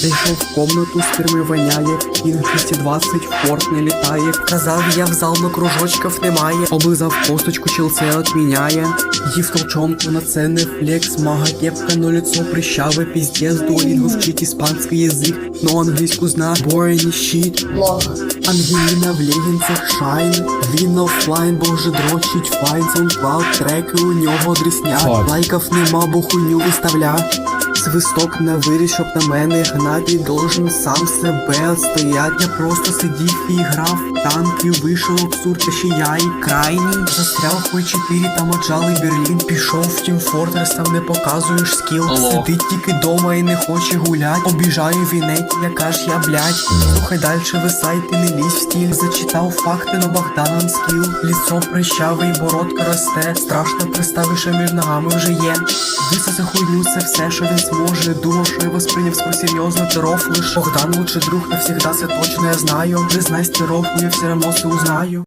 Зайшов в комнату, з фірми воняє, Кінг 220 в порт не літає. Казав я в зал, но кружочків немає. Облизав косточку, чел це отміняє. Їв толчонку на це не флекс, мага кепка, но лицо прищаве, піздец, дуолінго вчить іспанський язик, но англійську зна, shit. Лох. Ангеліна в легінцях шайн, він офлайн, боже дрочить файн, SoundCloud, треки у нього дріснять, Фак. лайків нема, бо хуйню виставля. Свисток на виріс, щоб на мене гнати должен сам себе отстоять. Я просто сидів і грав в танки, вийшов абсурд, та ще я і крайній. Застряв по 4, там отжалий Берлін. Пішов в Team Fortress, там не показуєш скіл. Алло. Сидить тільки дома і не хоче гулять. Обіжаю вінеті, яка ж я, блядь. Слухай дальше ви сайти, не лізь в стіль. Зачитав факти, но Богданан скіл. Ліцо прищаве і бородка росте. Страшно представиш, а між ногами вже є. Виса за хуйню, це все, що він зможе. Думав, що я восприйняв сквозь серйозно, ти лиш Богдан лучший друг навсегда, це точно я знаю. Признайся, знай стеровку, я все равно все узнаю.